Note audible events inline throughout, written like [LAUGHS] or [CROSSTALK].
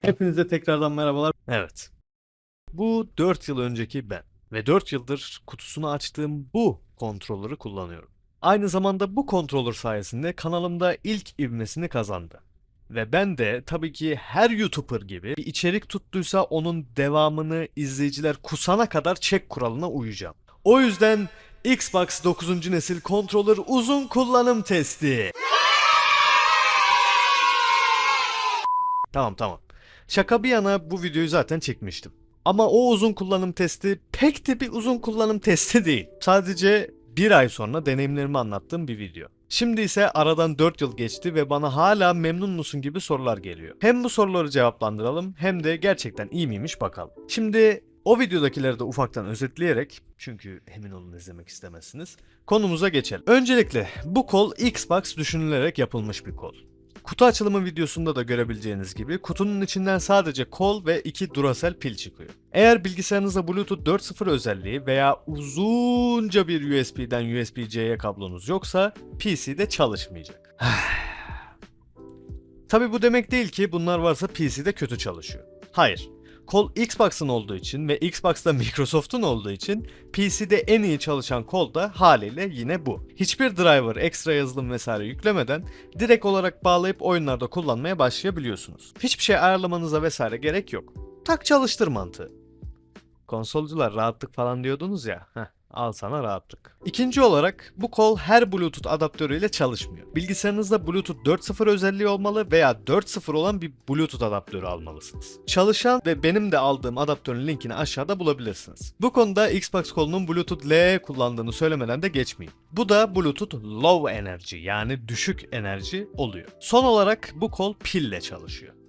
Hepinize tekrardan merhabalar. Evet. Bu 4 yıl önceki ben. Ve 4 yıldır kutusunu açtığım bu kontrolörü kullanıyorum. Aynı zamanda bu kontrolör sayesinde kanalımda ilk ivmesini kazandı. Ve ben de tabii ki her YouTuber gibi bir içerik tuttuysa onun devamını izleyiciler kusana kadar çek kuralına uyacağım. O yüzden Xbox 9. nesil kontrolör uzun kullanım testi. Tamam tamam. Şaka bir yana bu videoyu zaten çekmiştim. Ama o uzun kullanım testi pek de bir uzun kullanım testi değil. Sadece bir ay sonra deneyimlerimi anlattığım bir video. Şimdi ise aradan 4 yıl geçti ve bana hala memnun musun gibi sorular geliyor. Hem bu soruları cevaplandıralım hem de gerçekten iyi miymiş bakalım. Şimdi o videodakileri de ufaktan özetleyerek çünkü emin olun izlemek istemezsiniz. Konumuza geçelim. Öncelikle bu kol Xbox düşünülerek yapılmış bir kol. Kutu açılımı videosunda da görebileceğiniz gibi kutunun içinden sadece kol ve iki Duracell pil çıkıyor. Eğer bilgisayarınızda Bluetooth 4.0 özelliği veya uzunca bir USB'den USB-C'ye kablonuz yoksa PC'de çalışmayacak. [SIGHS] Tabi bu demek değil ki bunlar varsa PC'de kötü çalışıyor. Hayır. Kol Xbox'ın olduğu için ve Xbox'ta Microsoft'un olduğu için PC'de en iyi çalışan kol da haliyle yine bu. Hiçbir driver, ekstra yazılım vesaire yüklemeden direkt olarak bağlayıp oyunlarda kullanmaya başlayabiliyorsunuz. Hiçbir şey ayarlamanıza vesaire gerek yok. Tak çalıştır mantığı. Konsolcular rahatlık falan diyordunuz ya. Heh, al sana rahatlık. İkinci olarak bu kol her Bluetooth adaptörüyle çalışmıyor. Bilgisayarınızda Bluetooth 4.0 özelliği olmalı veya 4.0 olan bir Bluetooth adaptörü almalısınız. Çalışan ve benim de aldığım adaptörün linkini aşağıda bulabilirsiniz. Bu konuda Xbox kolunun Bluetooth LE kullandığını söylemeden de geçmeyin. Bu da Bluetooth Low Energy yani düşük enerji oluyor. Son olarak bu kol pille çalışıyor.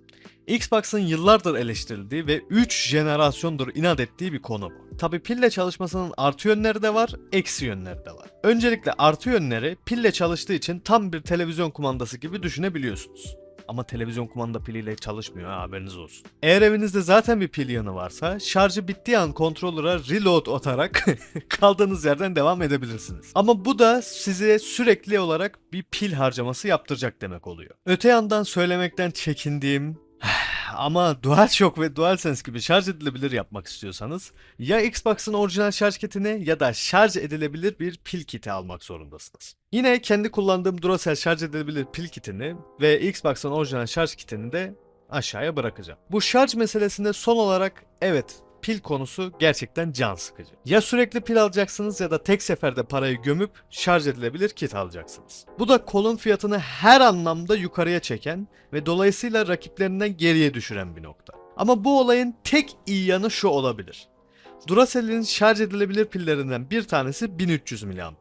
Xbox'ın yıllardır eleştirildiği ve 3 jenerasyondur inat ettiği bir konu bu. Tabi pille çalışmasının artı yönleri de var, eksi yönleri de var. Öncelikle artı yönleri pille çalıştığı için tam bir televizyon kumandası gibi düşünebiliyorsunuz. Ama televizyon kumanda piliyle çalışmıyor ha, haberiniz olsun. Eğer evinizde zaten bir pil yanı varsa şarjı bittiği an kontrolöre reload atarak [LAUGHS] kaldığınız yerden devam edebilirsiniz. Ama bu da size sürekli olarak bir pil harcaması yaptıracak demek oluyor. Öte yandan söylemekten çekindiğim ama DualShock ve DualSense gibi şarj edilebilir yapmak istiyorsanız ya Xbox'ın orijinal şarj kitini ya da şarj edilebilir bir pil kiti almak zorundasınız. Yine kendi kullandığım Duracell şarj edilebilir pil kitini ve Xbox'ın orijinal şarj kitini de aşağıya bırakacağım. Bu şarj meselesinde son olarak evet pil konusu gerçekten can sıkıcı. Ya sürekli pil alacaksınız ya da tek seferde parayı gömüp şarj edilebilir kit alacaksınız. Bu da kolun fiyatını her anlamda yukarıya çeken ve dolayısıyla rakiplerinden geriye düşüren bir nokta. Ama bu olayın tek iyi yanı şu olabilir. Duracell'in şarj edilebilir pillerinden bir tanesi 1300 mAh.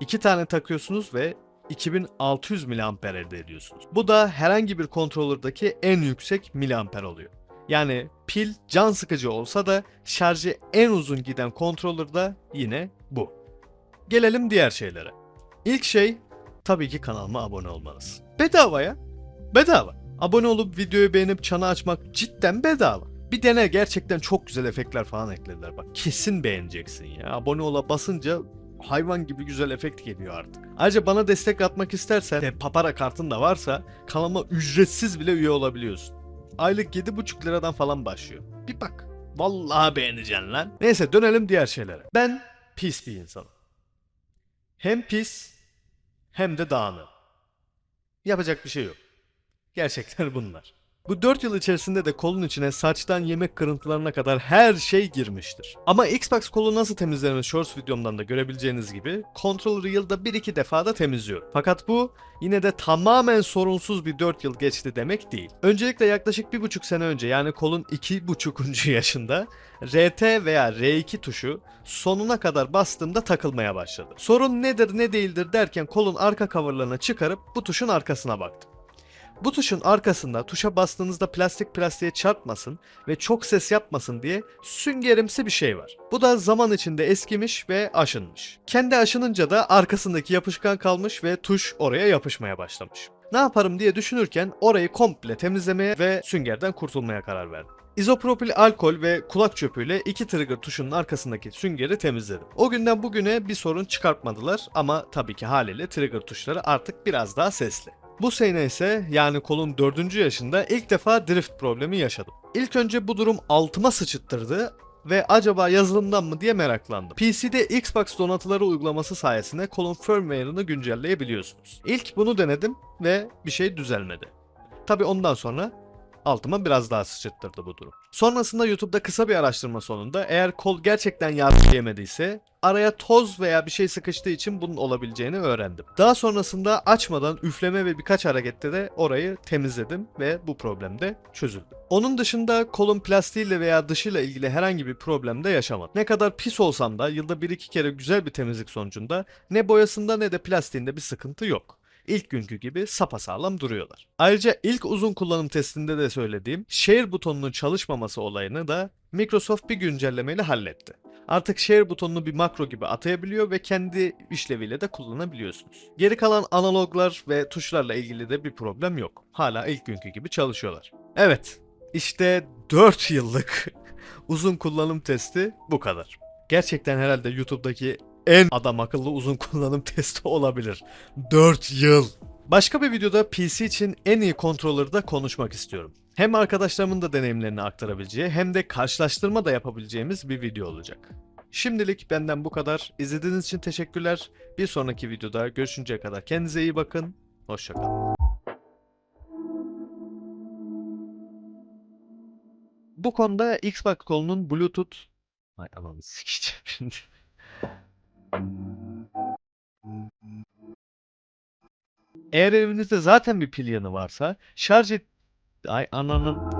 İki tane takıyorsunuz ve 2600 mAh elde ediyorsunuz. Bu da herhangi bir kontrolördeki en yüksek miliamper oluyor. Yani pil can sıkıcı olsa da şarjı en uzun giden kontrolör de yine bu. Gelelim diğer şeylere. İlk şey tabii ki kanalıma abone olmanız. Bedava ya. Bedava. Abone olup videoyu beğenip çanı açmak cidden bedava. Bir dene gerçekten çok güzel efektler falan eklediler bak. Kesin beğeneceksin ya. Abone ola basınca hayvan gibi güzel efekt geliyor artık. Ayrıca bana destek atmak istersen de papara kartın da varsa kanalıma ücretsiz bile üye olabiliyorsun. Aylık 7,5 liradan falan başlıyor. Bir bak. Vallahi beğeneceksin lan. Neyse dönelim diğer şeylere. Ben pis bir insanım. Hem pis hem de dağınık. Yapacak bir şey yok. Gerçekler bunlar. Bu 4 yıl içerisinde de kolun içine saçtan yemek kırıntılarına kadar her şey girmiştir. Ama Xbox kolu nasıl temizlenir Shorts videomdan da görebileceğiniz gibi kontrolü yılda 1-2 defa da temizliyorum. Fakat bu yine de tamamen sorunsuz bir 4 yıl geçti demek değil. Öncelikle yaklaşık 1,5 sene önce yani kolun 2,5. [LAUGHS] yaşında RT veya R2 tuşu sonuna kadar bastığımda takılmaya başladı. Sorun nedir ne değildir derken kolun arka coverlarını çıkarıp bu tuşun arkasına baktım. Bu tuşun arkasında tuşa bastığınızda plastik plastiğe çarpmasın ve çok ses yapmasın diye süngerimsi bir şey var. Bu da zaman içinde eskimiş ve aşınmış. Kendi aşınınca da arkasındaki yapışkan kalmış ve tuş oraya yapışmaya başlamış. Ne yaparım diye düşünürken orayı komple temizlemeye ve süngerden kurtulmaya karar verdim. İzopropil alkol ve kulak çöpüyle iki trigger tuşunun arkasındaki süngeri temizledim. O günden bugüne bir sorun çıkartmadılar ama tabii ki haliyle trigger tuşları artık biraz daha sesli. Bu sene ise yani kolun 4. yaşında ilk defa drift problemi yaşadım. İlk önce bu durum altıma sıçıttırdı ve acaba yazılımdan mı diye meraklandım. PC'de Xbox donatıları uygulaması sayesinde kolun firmware'ını güncelleyebiliyorsunuz. İlk bunu denedim ve bir şey düzelmedi. Tabi ondan sonra altıma biraz daha sıçrattırdı bu durum. Sonrasında YouTube'da kısa bir araştırma sonunda eğer kol gerçekten yardım yemediyse araya toz veya bir şey sıkıştığı için bunun olabileceğini öğrendim. Daha sonrasında açmadan üfleme ve birkaç harekette de orayı temizledim ve bu problem de çözüldü. Onun dışında kolun plastiğiyle veya dışıyla ilgili herhangi bir problem de yaşamadım. Ne kadar pis olsam da yılda bir iki kere güzel bir temizlik sonucunda ne boyasında ne de plastiğinde bir sıkıntı yok ilk günkü gibi sapasağlam duruyorlar. Ayrıca ilk uzun kullanım testinde de söylediğim share butonunun çalışmaması olayını da Microsoft bir güncellemeyle halletti. Artık share butonunu bir makro gibi atayabiliyor ve kendi işleviyle de kullanabiliyorsunuz. Geri kalan analoglar ve tuşlarla ilgili de bir problem yok. Hala ilk günkü gibi çalışıyorlar. Evet, işte 4 yıllık [LAUGHS] uzun kullanım testi bu kadar. Gerçekten herhalde YouTube'daki en adam akıllı uzun [LAUGHS] kullanım testi olabilir. 4 yıl. Başka bir videoda PC için en iyi kontrolleri de konuşmak istiyorum. Hem arkadaşlarımın da deneyimlerini aktarabileceği hem de karşılaştırma da yapabileceğimiz bir video olacak. Şimdilik benden bu kadar. İzlediğiniz için teşekkürler. Bir sonraki videoda görüşünceye kadar kendinize iyi bakın. Hoşçakalın. Bu konuda Xbox kolunun Bluetooth... Ay ananı sikeceğim şimdi. Eğer evinizde zaten bir pil yanı varsa şarj et... Ay ananın...